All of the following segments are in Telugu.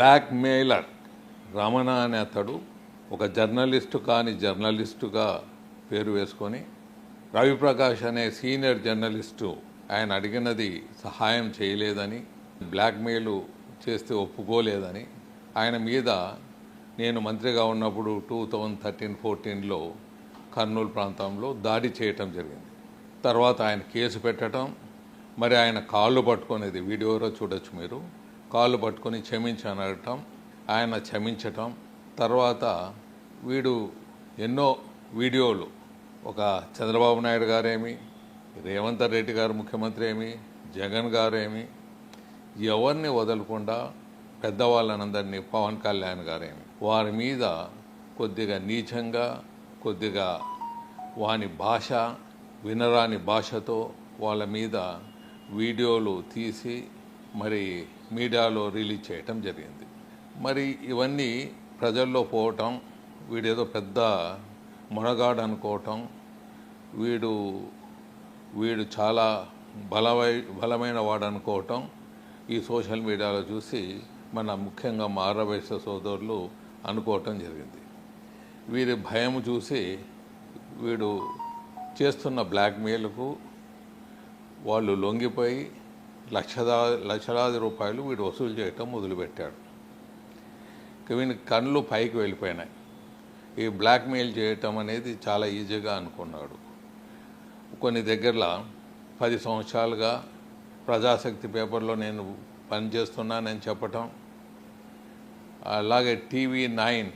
Black mailer. రమణ అనే అతడు ఒక జర్నలిస్టు కాని జర్నలిస్టుగా పేరు వేసుకొని రవిప్రకాష్ అనే సీనియర్ జర్నలిస్టు ఆయన అడిగినది సహాయం చేయలేదని బ్లాక్మెయిల్ చేస్తే ఒప్పుకోలేదని ఆయన మీద నేను మంత్రిగా ఉన్నప్పుడు టూ థౌజండ్ థర్టీన్ ఫోర్టీన్లో కర్నూలు ప్రాంతంలో దాడి చేయటం జరిగింది. తర్వాత ఆయన కేసు పెట్టడం మరి ఆయన కాళ్ళు పట్టుకునేది వీడియోలో చూడొచ్చు మీరు. కాళ్ళు పట్టుకొని క్షమించని అడగటం ఆయన క్షమించటం. తర్వాత వీడు ఎన్నో వీడియోలు. ఒక చంద్రబాబు నాయుడు గారేమి రేవంత్ రెడ్డి గారు ముఖ్యమంత్రి ఏమి జగన్ గారేమి ఎవరిని వదలకుండా పెద్దవాళ్ళనందరినీ పవన్ కళ్యాణ్ గారేమి. వారి మీద కొద్దిగా నీచంగా కొద్దిగా వాని భాష వినరాని భాషతో వాళ్ళ మీద వీడియోలు తీసి మరి మీడియాలో రిలీజ్ చేయటం జరిగింది. మరి ఇవన్నీ ప్రజల్లో పోవటం వీడేదో పెద్ద మునగాడు అనుకోవటం వీడు వీడు చాలా బలమై బలమైన వాడు అనుకోవటం ఈ సోషల్ మీడియాలో చూసి మన ముఖ్యంగా మారవయస సోదరులు అనుకోవటం జరిగింది. వీరి భయం చూసి వీడు చేస్తున్న బ్లాక్మెయిల్కు వాళ్ళు లొంగిపోయి లక్షదా లక్షలాది రూపాయలు వీడు వసూలు చేయటం మొదలుపెట్టాడు. వీని కళ్ళు పైకి వెళ్ళిపోయినాయి. ఈ బ్లాక్మెయిల్ చేయటం అనేది చాలా ఈజీగా అనుకున్నాడు. కొన్ని దగ్గరలో పది సంవత్సరాలుగా ప్రజాశక్తి పేపర్లో నేను పనిచేస్తున్నానని చెప్పటం. అలాగే టీవీ నైన్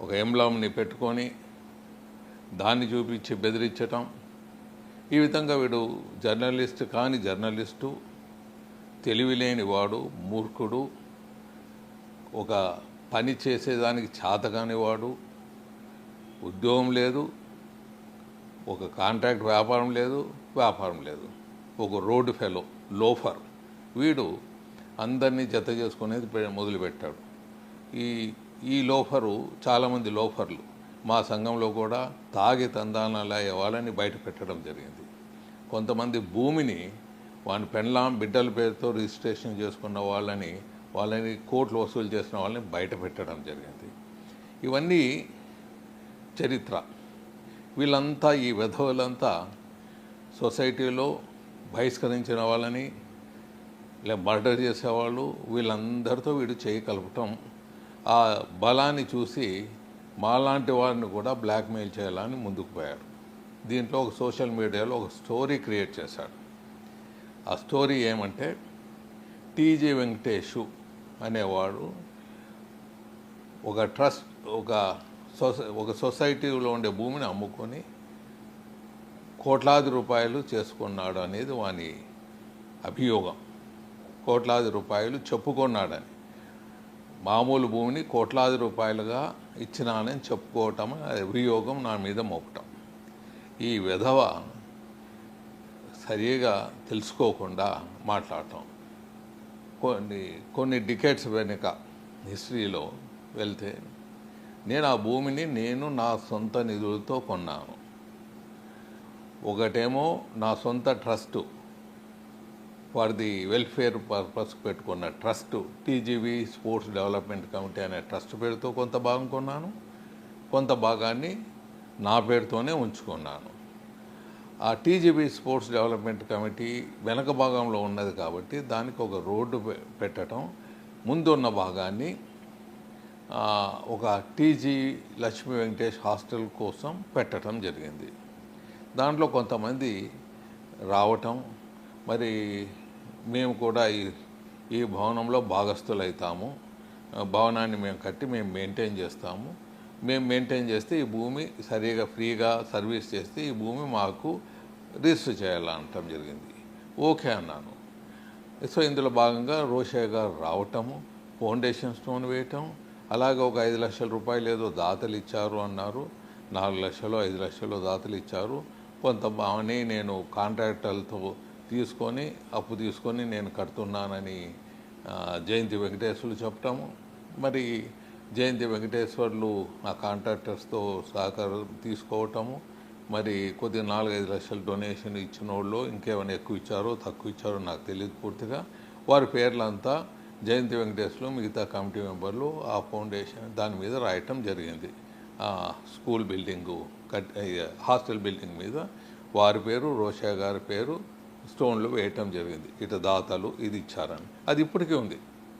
ఒక ఎంబ్లామ్ని పెట్టుకొని దాన్ని చూపించి బెదిరించటం. ఈ విధంగా వీడు జర్నలిస్ట్ కాని జర్నలిస్టు తెలివిలేని వాడు మూర్ఖుడు ఒక పని చేసేదానికి చాతగాని వాడు ఉద్యోగం లేదు ఒక కాంట్రాక్ట్ వ్యాపారం లేదు వ్యాపారం లేదు ఒక రోడ్డు ఫెలో లోఫర్. వీడు అందరినీ జత చేసుకునేది మొదలుపెట్టాడు. ఈ ఈ లోఫరు చాలామంది లోఫర్లు. మా సంఘంలో కూడా తాగి తందానాలు అయ్యే వాళ్ళని బయట పెట్టడం జరిగింది. కొంతమంది భూమిని వాని పెండ్లాం బిడ్డల పేరుతో రిజిస్ట్రేషన్ చేసుకున్న వాళ్ళని వాళ్ళని కోట్లు వసూలు చేసిన వాళ్ళని బయట పెట్టడం జరిగింది. ఇవన్నీ చరిత్ర. వీళ్ళంతా ఈ విధవులంతా సొసైటీలో బహిష్కరించిన వాళ్ళని ఇలా మర్డర్ చేసేవాళ్ళు వీళ్ళందరితో వీడు చేయి కలపటం ఆ బలాన్ని చూసి మాలాంటి వారిని కూడా బ్లాక్మెయిల్ చేయాలని ముందుకు పోయారు. దీంట్లో ఒక సోషల్ మీడియాలో ఒక స్టోరీ క్రియేట్ చేశాడు. ఆ స్టోరీ ఏమంటే టీజీ వెంకటేషు అనేవాడు ఒక ట్రస్ట్ ఒక సొసై ఒక సొసైటీలో ఉండే భూమిని అమ్ముకొని కోట్లాది రూపాయలు చేసుకున్నాడు అనేది వాని అభియోగం. కోట్లాది రూపాయలు చెప్పుకున్నాడని. మామూలు భూమిని కోట్లాది రూపాయలుగా ఇచ్చినానని చెప్పుకోవటం అది అభియోగం నా మీద మోపటం. ఈ విధవ సరిగా తెలుసుకోకుండా మాట్లాడటం. కొన్ని కొన్ని డికెట్స్ వెనుక హిస్టరీలో వెళ్తే నేను ఆ భూమిని నేను నా సొంత నిధులతో కొన్నాను. ఒకటేమో నా సొంత trust for the welfare purpose పెట్టుకున్న trust TGV sports development committee అనే ట్రస్ట్ పేరుతో కొంత భాగం కొన్నాను. కొంత భాగాన్ని నా పేరుతోనే ఉంచుకున్నాను. ఆ టీజీబీ స్పోర్ట్స్ డెవలప్మెంట్ కమిటీ వెనక భాగంలో ఉన్నది కాబట్టి దానికి ఒక రోడ్డు పె- పెట్టడం ముందున్న భాగాన్ని ఒక టీజీ లక్ష్మీ వెంకటేష్ హాస్టల్ కోసం పెట్టడం జరిగింది. దాంట్లో కొంతమంది రావటం మరి మేము కూడా ఈ ఈ భవనంలో భాగస్థులైతాము. భవనాన్ని మేము కట్టి మేము మెయింటైన్ చేస్తాము. మేము మెయింటైన్ చేస్తే ఈ భూమి సరిగా ఫ్రీగా సర్వీస్ చేస్తే ఈ భూమి మాకు రిజిస్టర్ చేయాలనటం జరిగింది. ఓకే అన్నాను. సో ఇందులో భాగంగా రోషయ్య గారు రావటము ఫౌండేషన్ స్టోన్ వేయటం అలాగే ఒక ఐదు లక్షల రూపాయలు ఏదో దాతలు ఇచ్చారు అన్నారు. నాలుగు లక్షలు ఐదు లక్షలు దాతలు ఇచ్చారు. కొంత బావని నేను కాంట్రాక్టర్లతో తీసుకొని అప్పు తీసుకొని నేను కడుతున్నానని జయంతి వెంకటేశ్వర్లు చెప్పటము. మరి జయంతి వెంకటేశ్వర్లు నా కాంట్రాక్టర్స్తో సహకారం తీసుకోవటము. మరి కొద్దిగా నాలుగైదు లక్షల డొనేషన్ ఇచ్చిన వాళ్ళు ఇంకేమైనా ఎక్కువ ఇచ్చారో తక్కువ ఇచ్చారో నాకు తెలియదు పూర్తిగా. వారి పేర్లంతా జయంతి వెంకటేశ్వరు మిగతా కమిటీ మెంబర్లు ఆ ఫౌండేషన్ దాని మీద రాయటం జరిగింది. ఆ school building cut hostel building మీద వారి పేరు రోషా గారి పేరు స్టోన్లు వేయటం జరిగింది. ఇట దాతలు ఇది ఇచ్చారని. అది ఇప్పటికీ ఉంది.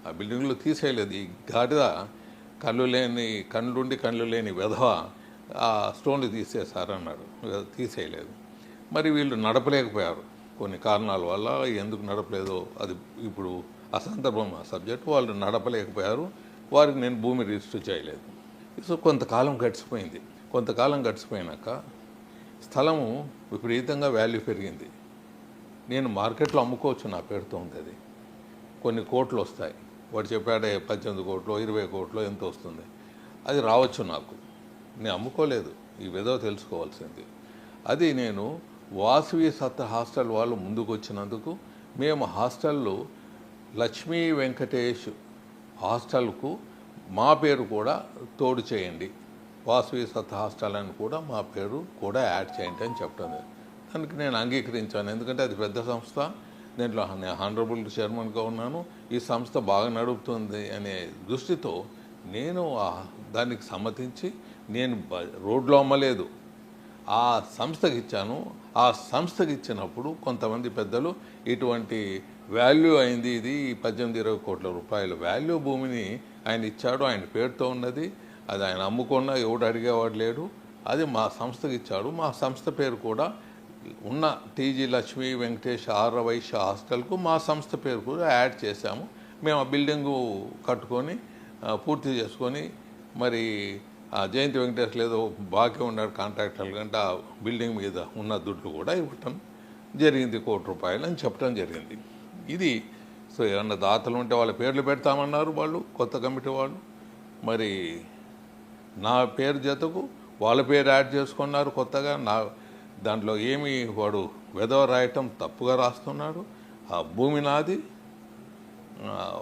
ఆ బిల్డింగ్లో తీసేయలేదు. ఈ గాడిద కళ్ళు లేని కళ్ళుండి కళ్ళు లేని విధవ ఆ స్టోన్లు తీసేశారన్నాడు తీసేయలేదు. మరి వీళ్ళు నడపలేకపోయారు. కొన్ని కారణాల వల్ల ఎందుకు నడపలేదో అది ఇప్పుడు అసందర్భం ఆ సబ్జెక్ట్ వాళ్ళు నడపలేకపోయారు. వారికి నేను భూమి రిజిస్టర్ చేయలేదు. సో కొంతకాలం గడిచిపోయింది. కొంతకాలం గడిచిపోయినాక స్థలము విపరీతంగా వాల్యూ పెరిగింది. నేను మార్కెట్లో అమ్ముకోవచ్చు నా పేరుతో ఉంది అది. కొన్ని కోట్లు వస్తాయి. వాడు చెప్పాడే పద్దెనిమిది కోట్లు ఇరవై కోట్లు ఎంత వస్తుంది? అది రావచ్చు నాకు. నేను అమ్ముకోలేదు. ఈ విధవ తెలుసుకోవాల్సింది. అది నేను వాసవి సత్త హాస్టల్ వాళ్ళు ముందుకు వచ్చినందుకు మేము హాస్టల్లో లక్ష్మీ వెంకటేష్ హాస్టల్కు మా పేరు కూడా తోడు చేయండి. వాసవి సత్ హాస్టల్ అని కూడా మా పేరు కూడా యాడ్ చేయండి అని చెప్పడం దానికి నేను అంగీకరించాను. ఎందుకంటే అది పెద్ద సంస్థ. దీంట్లో నేను హానరబుల్ చైర్మన్గా ఉన్నాను. ఈ సంస్థ బాగా నడుపుతుంది అనే దృష్టితో నేను ఆ- దానికి సమ్మతించి నేను రోడ్లో అమ్మలేదు. ఆ సంస్థకి ఇచ్చాను. ఆ సంస్థకి ఇచ్చినప్పుడు కొంతమంది పెద్దలు ఇటువంటి వాల్యూ అయింది ఇది పద్దెనిమిది ఇరవై కోట్ల రూపాయల వాల్యూ భూమిని ఆయన ఇచ్చాడు ఆయన పేరుతో ఉన్నది. అది ఆయన అమ్ముకున్నా ఎవడు అడిగేవాడు లేడు. అది మా సంస్థకి ఇచ్చాడు. మా సంస్థ పేరు కూడా ఉన్న టీజీ లక్ష్మి వెంకటేష్ ఆర్ర వైశ్య హాస్టల్కు మా సంస్థ పేరు కూడా యాడ్ చేశాము. మేము ఆ బిల్డింగు కట్టుకొని పూర్తి చేసుకొని మరి ఆ జయంతి వెంకటేష్ లేదో బాకీ ఉన్నాడు కాంట్రాక్టర్లు కంటే ఆ బిల్డింగ్ మీద ఉన్న దుడ్లు కూడా ఇవ్వటం జరిగింది కోటి రూపాయలు అని చెప్పడం జరిగింది. ఇది సో ఏమన్నా దాతలు ఉంటే వాళ్ళ పేర్లు పెడతామన్నారు వాళ్ళు కొత్త కమిటీ వాళ్ళు. మరి నా పేరు జతకు వాళ్ళ పేరు యాడ్ చేసుకున్నారు కొత్తగా. నా దాంట్లో ఏమి వాడు వెదవ రాయటం తప్పుగా రాస్తున్నాడు. ఆ భూమి నాది.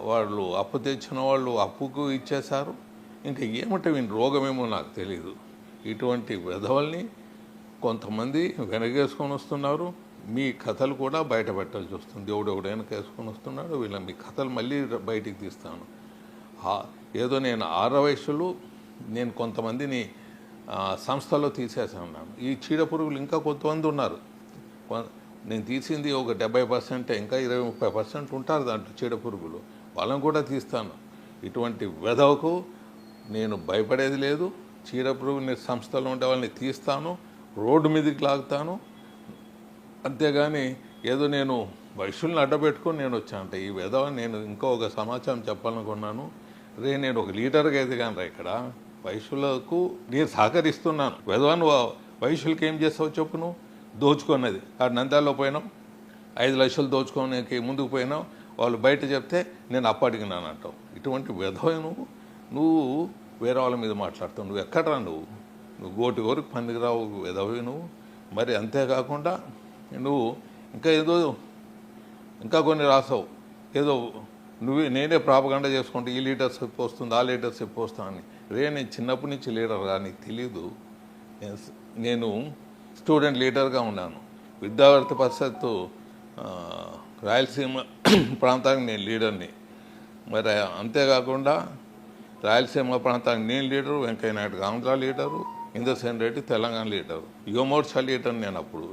వాళ్ళు అప్పు తెచ్చిన వాళ్ళు అప్పుకు ఇచ్చేశారు. ఇంకా ఏమంటే వీని రోగమేమో నాకు తెలియదు ఇటువంటి విధవల్ని కొంతమంది వెనకేసుకొని వస్తున్నారు. మీ కథలు కూడా బయట పెట్టాల్సి వస్తుంది ఎవడెవడు వెనకేసుకొని వస్తున్నాడు వీళ్ళ మీ కథలు మళ్ళీ బయటికి తీస్తాను. ఏదో నేను ఆరవయసులు నేను కొంతమందిని సంస్థలో తీసేసాను ఈ చీడ పురుగులు ఇంకా కొంతమంది ఉన్నారు. నేను తీసింది ఒక డెబ్బై పర్సెంట్ ఇంకా ఇరవై ముప్పై పర్సెంట్ ఉంటారు దాంట్లో చీడ పురుగులు. వాళ్ళని కూడా తీస్తాను. ఇటువంటి వెధవకు నేను భయపడేది లేదు. చీడ పురుగుని సంస్థలో ఉండే వాళ్ళని తీస్తాను. రోడ్డు మీదకి లాగుతాను. అంతేగాని ఏదో నేను వైశ్యుల్ని అడ్డపెట్టుకొని నేను వచ్చాను అంటే ఈ విధవ నేను ఇంకో ఒక సమాచారం చెప్పాలనుకున్నాను. రే నేను ఒక లీడర్గా ఎదిగాను రా ఇక్కడ. వైశ్యులకు నేను సహకరిస్తున్నాను. వెదవాను వైశ్యులకి ఏం చేస్తావు చెప్పు నువ్వు? దోచుకున్నది. ఆ నంద్యాలలో పోయినాం. ఐదు లక్షలు దోచుకోనికి ముందుకు పోయినావు వాళ్ళు బయట చెప్తే నేను అప్పడిగినాను అంటావు ఇటువంటి విధవ నువ్వు. నువ్వు వేరే వాళ్ళ మీద మాట్లాడుతావు. నువ్వు ఎక్కడరా నువ్వు? నువ్వు గోటి వరకు పనికిరావు వెధవి నువ్వు. మరి అంతేకాకుండా నువ్వు ఇంకా ఏదో ఇంకా కొన్ని రాసావు. ఏదో నువ్వే నేనే ప్రాపగండ చేసుకుంటే ఈ లీటర్స్ లీడర్షిప్ వస్తుంది ఆ లీటర్స్ లీడర్షిప్ వస్తా అని రే నేను చిన్నప్పటి నుంచి లీడర్ నీకు తెలీదు. నేను స్టూడెంట్ లీడర్గా ఉన్నాను. విద్యావర్తి పరిషత్తు రాయలసీమ ప్రాంతానికి నేను లీడర్ని. మరి అంతేకాకుండా రాయలసీమ ప్రాంతానికి నేను leader Venkaiah Naidu Andhra leader Indrasena Reddy Telangana leader. Yuva Morcha leader నేను అప్పుడు.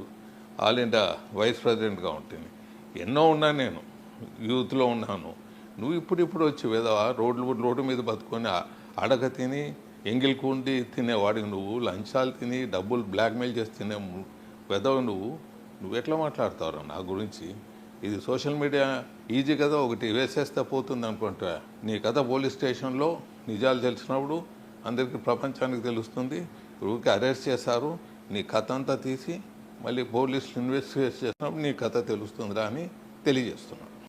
ఆల్ ఇండియా వైస్ ప్రెసిడెంట్గా ఉంటుంది ఎన్నో ఉన్నాను నేను. యూత్లో ఉన్నాను. నువ్వు ఇప్పుడు ఇప్పుడు వచ్చి విధవా రోడ్లు రోడ్డు మీద బతుకొని అడగ తిని ఎంగిల్ కుండి తినేవాడికి నువ్వు లంచాలు తిని డబ్బులు బ్లాక్మెయిల్ చేసి తినే ము- విధవ నువ్వు? నువ్వు ఎట్లా మాట్లాడతావు నా గురించి? ఇది సోషల్ మీడియా ఈజీ కదా ఒకటి వేసేస్తే పోతుంది అనుకుంటా నీ కథ పోలీస్ స్టేషన్లో నిజాలు తెలిసినప్పుడు అందరికీ ప్రపంచానికి తెలుస్తుంది. ఊరికి అరెస్ట్ చేశారు నీ కథ అంతా తీసి మళ్ళీ పోలీసులు ఇన్వెస్టిగేట్ చేసినప్పుడు నీ కథ తెలుస్తుందిరా అని తెలియజేస్తున్నాను.